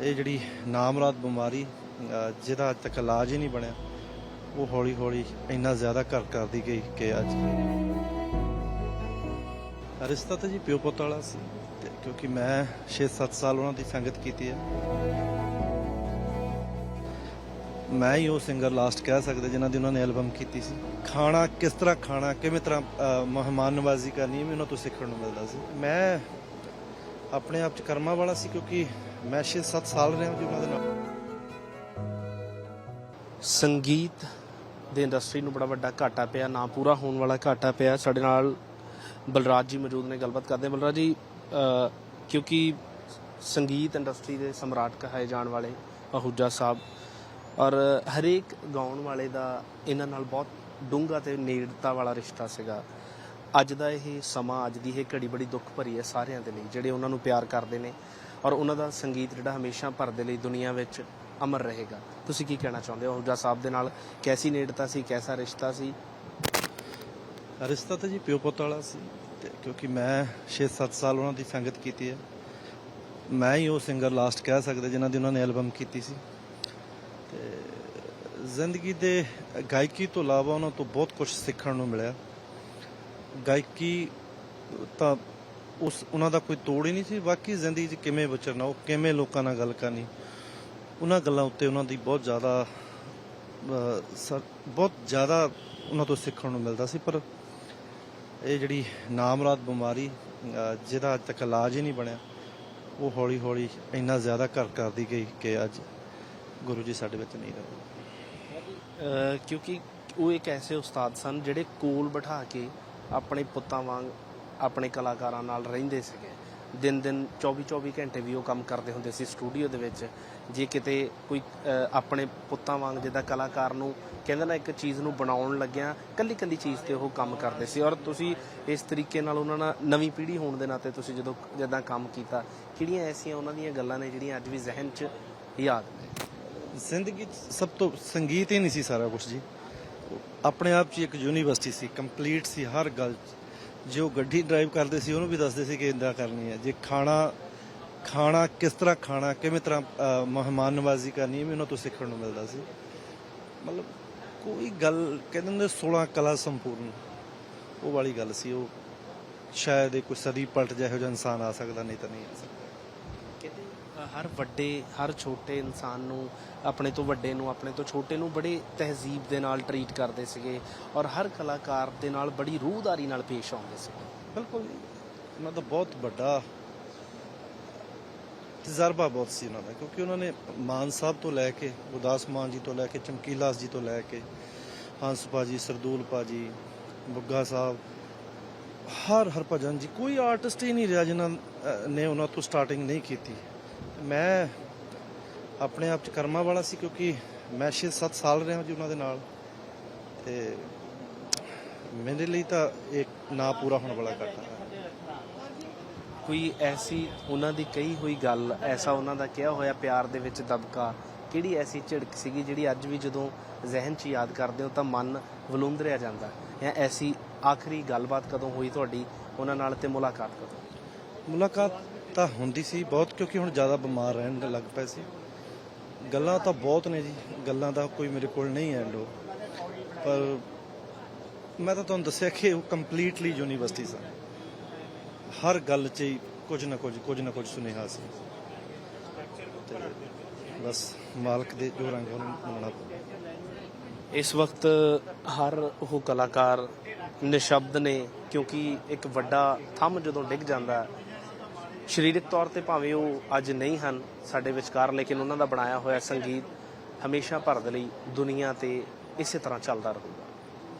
ਇਹ ਜਿਹੜੀ ਨਾਮਰਾਦ ਬਿਮਾਰੀ ਜਿਹਦਾ ਅੱਜ ਤੱਕ ਇਲਾਜ ਹੀ ਨਹੀਂ ਬਣਿਆ ਉਹ ਹੌਲੀ ਹੌਲੀ ਇੰਨਾ ਜ਼ਿਆਦਾ ਘਰ ਕਰਦੀ ਗਈ ਕਿ ਅੱਜ। ਰਿਸ਼ਤਾ ਤਾਂ ਜੀ ਪਿਓ ਪੁੱਤ ਵਾਲਾ ਸੀ ਕਿਉਂਕਿ ਮੈਂ 6-7 ਸਾਲ ਉਹਨਾਂ ਦੀ ਸੰਗਤ ਕੀਤੀ ਹੈ। ਮੈਂ ਹੀ ਉਹ ਸਿੰਗਰ ਲਾਸਟ ਕਹਿ ਸਕਦਾ ਜਿਨ੍ਹਾਂ ਦੀ ਉਹਨਾਂ ਨੇ ਐਲਬਮ ਕੀਤੀ ਸੀ। ਖਾਣਾ ਕਿਸ ਤਰ੍ਹਾਂ ਖਾਣਾ ਕਿਵੇਂ ਤਰ੍ਹਾਂ ਅ, ਮਹਿਮਾਨ ਨਵਾਜ਼ੀ ਕਰਨੀ ਇਹ ਵੀ ਉਹਨਾਂ ਤੋਂ ਸਿੱਖਣ ਨੂੰ ਮਿਲਦਾ ਸੀ। ਮੈਂ ਆਪਣੇ ਆਪ ਚ ਕਰਮਾ ਵਾਲਾ ਸੀ ਕਿਉਂਕਿ ਮੈਂ 6-7 ਸਾਲ ਰਿਹਾ ਜੀ ਉਹਨਾਂ ਦੇ ਨਾਲ। ਸੰਗੀਤ ਦੇ ਇੰਡਸਟਰੀ ਨੂੰ ਬੜਾ ਵੱਡਾ ਘਾਟਾ ਪਿਆ, ਨਾ ਪੂਰਾ ਹੋਣ ਵਾਲਾ ਘਾਟਾ ਪਿਆ। ਸਾਡੇ ਨਾਲ ਬਲਰਾਜ ਜੀ ਮੌਜੂਦ ਨੇ, ਗੱਲਬਾਤ ਕਰਦੇ ਹਾਂ। ਬਲਰਾਜ ਜੀ ਕਿਉਂਕਿ ਸੰਗੀਤ ਇੰਡਸਟਰੀ ਦੇ ਸਮਰਾਟ ਕਹਾਏ ਜਾਣ ਵਾਲੇ ਅਹੂਜਾ ਸਾਹਿਬ ਔਰ ਹਰੇਕ ਗਾਉਣ ਵਾਲੇ ਦਾ ਇਹਨਾਂ ਨਾਲ ਬਹੁਤ ਡੂੰਘਾ ਤੇ ਨੇੜਤਾ ਵਾਲਾ ਰਿਸ਼ਤਾ ਸੀਗਾ। ਅੱਜ ਦਾ ਇਹ ਸਮਾਂ, ਅੱਜ ਦੀ ਇਹ ਘੜੀ ਬੜੀ ਦੁੱਖ ਭਰੀ ਹੈ ਸਾਰਿਆਂ ਦੇ ਲਈ, ਜਿਹੜੇ ਉਹਨਾਂ ਨੂੰ ਪਿਆਰ ਕਰਦੇ ਨੇ। ਔਰ ਉਹਨਾਂ ਦਾ ਸੰਗੀਤ ਜਿਹੜਾ ਹਮੇਸ਼ਾ ਭਰ ਦੇ ਲਈ ਦੁਨੀਆ ਵਿੱਚ ਅਮਰ ਰਹੇਗਾ। ਤੁਸੀਂ ਕੀ ਕਹਿਣਾ ਚਾਹੁੰਦੇ ਹੋ? ਅਹੂਜਾ ਸਾਹਿਬ ਦੇ ਨਾਲ ਕੈਸੀ ਨੇੜਤਾ ਸੀ, ਕੈਸਾ ਰਿਸ਼ਤਾ ਸੀ? ਰਿਸ਼ਤਾ ਤਾਂ ਜੀ ਪਿਓ ਪੁੱਤ ਵਾਲਾ ਸੀ ਤੇ ਕਿਉਂਕਿ ਮੈਂ 6-7 ਸਾਲ ਉਹਨਾਂ ਦੀ ਸੰਗਤ ਕੀਤੀ ਹੈ। ਮੈਂ ਹੀ ਉਹ ਸਿੰਗਰ ਲਾਸਟ ਕਹਿ ਸਕਦਾ ਜਿਨ੍ਹਾਂ ਦੀ ਉਹਨਾਂ ਨੇ ਐਲਬਮ ਕੀਤੀ ਸੀ। ਤੇ ਜ਼ਿੰਦਗੀ ਦੇ ਗਾਇਕੀ ਤੋਂ ਇਲਾਵਾ ਉਹਨਾਂ ਤੋਂ ਬਹੁਤ ਕੁਝ ਸਿੱਖਣ ਨੂੰ ਮਿਲਿਆ। ਗਾਇਕੀ ਤਾਂ ਉਸ ਉਹਨਾਂ ਦਾ ਕੋਈ ਤੋੜ ਹੀ ਨਹੀਂ ਸੀ। ਬਾਕੀ ਜ਼ਿੰਦਗੀ 'ਚ ਕਿਵੇਂ ਵਿਚਰਨਾ ਉਹ ਕਿਵੇਂ ਲੋਕਾਂ ਨਾਲ ਗੱਲ ਕਰਨੀ, ਉਹਨਾਂ ਗੱਲਾਂ ਉੱਤੇ ਉਹਨਾਂ ਦੀ ਬਹੁਤ ਜ਼ਿਆਦਾ ਬਹੁਤ ਜ਼ਿਆਦਾ ਉਹਨਾਂ ਤੋਂ ਸਿੱਖਣ ਨੂੰ ਮਿਲਦਾ ਸੀ। ਪਰ ਇਹ ਜਿਹੜੀ ਨਾਮਰਾਦ ਬਿਮਾਰੀ ਜਿਹਦਾ ਅੱਜ ਤੱਕ ਇਲਾਜ ਹੀ ਨਹੀਂ ਬਣਿਆ, ਉਹ ਹੌਲੀ ਹੌਲੀ ਇੰਨਾ ਜ਼ਿਆਦਾ ਘਰ ਕਰਦੀ ਗਈ ਕਿ ਅੱਜ ਗੁਰੂ ਜੀ ਸਾਡੇ ਵਿੱਚ ਨਹੀਂ ਰਹੇ। ਕਿਉਂਕਿ ਉਹ ਇੱਕ ਐਸੇ ਉਸਤਾਦ ਸਨ ਜਿਹੜੇ ਕੋਲ ਬਿਠਾ ਕੇ ਆਪਣੇ ਪੁੱਤਾਂ ਵਾਂਗ ਆਪਣੇ ਕਲਾਕਾਰਾਂ ਨਾਲ ਰਹਿੰਦੇ ਸੀਗੇ। ਦਿਨ ਦਿਨ 24 24 ਘੰਟੇ ਵੀ ਉਹ ਕੰਮ ਕਰਦੇ ਹੁੰਦੇ ਸੀ ਸਟੂਡੀਓ ਦੇ ਵਿੱਚ। ਜੇ ਕਿਤੇ ਕੋਈ ਆਪਣੇ ਪੁੱਤਾਂ ਵਾਂਗ ਜਿੱਦਾਂ ਕਲਾਕਾਰ ਨੂੰ ਕਹਿੰਦੇ ਨਾ ਇੱਕ ਚੀਜ਼ ਨੂੰ ਬਣਾਉਣ ਲੱਗਿਆ, ਕੱਲੀ ਕੱਲੀ ਚੀਜ਼ ਤੇ ਉਹ ਕੰਮ ਕਰਦੇ ਸੀ। ਔਰ ਤੁਸੀਂ ਇਸ ਤਰੀਕੇ ਨਾਲ ਉਹਨਾਂ ਨਾਲ ਨਵੀਂ ਪੀੜ੍ਹੀ ਹੋਣ ਦੇ ਨਾਤੇ ਤੁਸੀਂ ਜਦੋਂ ਜਿੱਦਾਂ ਕੰਮ ਕੀਤਾ, ਕਿਹੜੀਆਂ ਐਸੀਆਂ ਉਹਨਾਂ ਦੀਆਂ ਗੱਲਾਂ ਨੇ ਜਿਹੜੀਆਂ ਅੱਜ ਵੀ ਜ਼ਿਹਨ 'ਚ ਯਾਦ ਨੇ? ਜ਼ਿੰਦਗੀ 'ਚ ਸਭ ਤੋਂ ਸੰਗੀਤ ਹੀ ਨਹੀਂ ਸੀ ਸਾਰਾ ਕੁਝ ਜੀ। ਆਪਣੇ ਆਪ 'ਚ ਹੀ ਇੱਕ ਯੂਨੀਵਰਸਿਟੀ ਸੀ ਕੰਪਲੀਟ ਸੀ ਹਰ ਗੱਲ 'ਚ। ਜੋ ਗੱਡੀ ਡਰਾਈਵ ਕਰਦੇ ਸੀ ਉਹਨੂੰ ਵੀ ਦੱਸਦੇ ਸੀ ਕਿ ਇੰਦਾ ਕਰਨੀ ਹੈ। ਜੇ ਖਾਣਾ ਖਾਣਾ ਕਿਸ ਤਰ੍ਹਾਂ ਖਾਣਾ ਕਿਵੇਂ ਤਰ੍ਹਾਂ ਅ, ਮਹਿਮਾਨ ਨਵਾਜ਼ੀ ਕਰਨੀ ਇਹ ਵੀ ਉਹਨਾਂ ਤੋਂ ਸਿੱਖਣ ਨੂੰ ਮਿਲਦਾ ਸੀ। ਮਤਲਬ ਕੋਈ ਗੱਲ ਕਹਿੰਦੇ ਹੁੰਦੇ 16 ਕਲਾ ਸੰਪੂਰਨ। ਉਹ ਵਾਲੀ ਗੱਲ ਸੀ ਉਹ ਸ਼ਾਇਦ ਇਹ ਕੋਈ ਸਦੀ ਪਲਟ ਜਿਹੋ ਜਿਹਾ ਇਨਸਾਨ ਆ ਸਕਦਾ ਨਹੀਂ ਤਾਂ ਨਹੀਂ ਆ ਸਕਦਾ। ਹਰ ਵੱਡੇ ਹਰ ਛੋਟੇ ਇਨਸਾਨ ਨੂੰ ਆਪਣੇ ਤੋਂ ਵੱਡੇ ਨੂੰ ਆਪਣੇ ਤੋਂ ਛੋਟੇ ਨੂੰ ਬੜੇ ਤਹਿਜ਼ੀਬ ਦੇ ਨਾਲ ਟਰੀਟ ਕਰਦੇ ਸੀਗੇ ਔਰ ਹਰ ਕਲਾਕਾਰ ਦੇ ਨਾਲ ਬੜੀ ਰੂਹਦਾਰੀ ਨਾਲ ਪੇਸ਼ ਆਉਂਦੇ ਸੀਗੇ ਬਿਲਕੁਲ ਜੀ। ਉਹਨਾਂ ਦਾ ਬਹੁਤ ਵੱਡਾ ਤਜਰਬਾ ਬਹੁਤ ਸੀ ਉਹਨਾਂ ਦਾ ਕਿਉਂਕਿ ਉਹਨਾਂ ਨੇ ਮਾਨ ਸਾਹਿਬ ਤੋਂ ਲੈ ਕੇ ਗੁਰਦਾਸ ਮਾਨ ਜੀ ਤੋਂ ਲੈ ਕੇ ਚਮਕੀਲਾਸ ਜੀ ਤੋਂ ਲੈ ਕੇ ਹੰਸ ਭਾਜੀ ਸਰਦੂਲ ਭਾਜੀ ਬੁੱਗਾ ਸਾਹਿਬ ਹਰ ਹਰਭਜਨ ਜੀ, ਕੋਈ ਆਰਟਿਸਟ ਹੀ ਨਹੀਂ ਰਿਹਾ ਜਿਨ੍ਹਾਂ ਨੇ ਉਹਨਾਂ ਤੋਂ ਸਟਾਰਟਿੰਗ ਨਹੀਂ ਕੀਤੀ। ਮੈਂ ਆਪਣੇ ਆਪ ਚ ਕਰਮਾ ਵਾਲਾ ਸੀ ਕਿਉਂਕਿ ਮੈਂ 6-7 ਸਾਲ ਰਿਹਾ ਜੀ ਉਹਨਾਂ ਦੇ ਨਾਲ ਤੇ ਮੇਰੇ ਲਈ ਤਾਂ ਇੱਕ ਨਾ ਪੂਰਾ ਹੋਣ ਵਾਲਾ ਘਟਨਾ ਹੈ। ਕੋਈ ਐਸੀ ਉਹਨਾਂ ਦੀ ਕਹੀ ਹੋਈ ਗੱਲ, ਐਸਾ ਉਹਨਾਂ ਦਾ ਕਿਹਾ ਹੋਇਆ ਪਿਆਰ ਦੇ ਵਿੱਚ ਦਬਕਾ, ਕਿਹੜੀ ਐਸੀ ਝਿੜਕ ਸੀਗੀ ਜਿਹੜੀ ਅੱਜ ਵੀ ਜਦੋਂ ਜ਼ਿਹਨ 'ਚ ਯਾਦ ਕਰਦੇ ਹੋ ਤਾਂ ਮਨ ਵਲੂੰਦਰਿਆ ਜਾਂਦਾ? ਜਾਂ ਐਸੀ ਆਖਰੀ ਗੱਲਬਾਤ ਕਦੋਂ ਹੋਈ ਤੁਹਾਡੀ? ਉਹਨਾਂ ਨਾਲ ਤੇ ਮੁਲਾਕਾਤ ਕਦੋਂ? ਮੁਲਾਕਾਤ ਤਾਂ ਹੁੰਦੀ ਸੀ ਬਹੁਤ, ਕਿਉਂਕਿ ਹੁਣ ਜ਼ਿਆਦਾ ਬਿਮਾਰ ਰਹਿਣ ਲੱਗ ਪਏ ਸੀ। ਗੱਲਾਂ ਤਾਂ ਬਹੁਤ ਨੇ ਜੀ। ਗੱਲਾਂ ਦਾ ਕੋਈ ਮੇਰੇ ਕੋਲ ਨਹੀਂ ਹੈ ਉਹ। ਪਰ ਮੈਂ ਤਾਂ ਤੁਹਾਨੂੰ ਦੱਸਿਆ ਕਿ ਉਹ ਕੰਪਲੀਟਲੀ ਯੂਨੀਵਰਸਿਟੀ ਸੀ ਹਰ ਗੱਲ 'ਚ ਹੀ ਕੁਝ ਨਾ ਕੁਝ ਕੁਝ ਨਾ ਕੁਝ ਸੁਨੇਹਾ ਸੀ। ਬਸ ਮਾਲਕ ਦੇ ਜੋ ਰੰਗ ਉਹਨੂੰ ਮੰਨਣਾ ਪਊ ਇਸ ਵਕਤ ਹਰ ਉਹ ਕਲਾਕਾਰ ਨਿਸ਼ਬਦ ਨੇ, ਕਿਉਂਕਿ ਇੱਕ ਵੱਡਾ ਥੰਮ ਜਦੋਂ ਡਿੱਗ ਜਾਂਦਾ ਸਰੀਰਕ ਤੌਰ ਤੇ ਭਾਵੇਂ ਉਹ ਅੱਜ ਨਹੀਂ ਹਨ ਸਾਡੇ ਵਿਚਕਾਰ, ਲੇਕਿਨ ਉਹਨਾਂ ਦਾ ਬਣਾਇਆ ਹੋਇਆ ਸੰਗੀਤ ਹਮੇਸ਼ਾ ਭਰ ਦੇ ਲਈ ਦੁਨੀਆ ਤੇ ਇਸੇ ਤਰ੍ਹਾਂ ਚੱਲਦਾ ਰਹੂ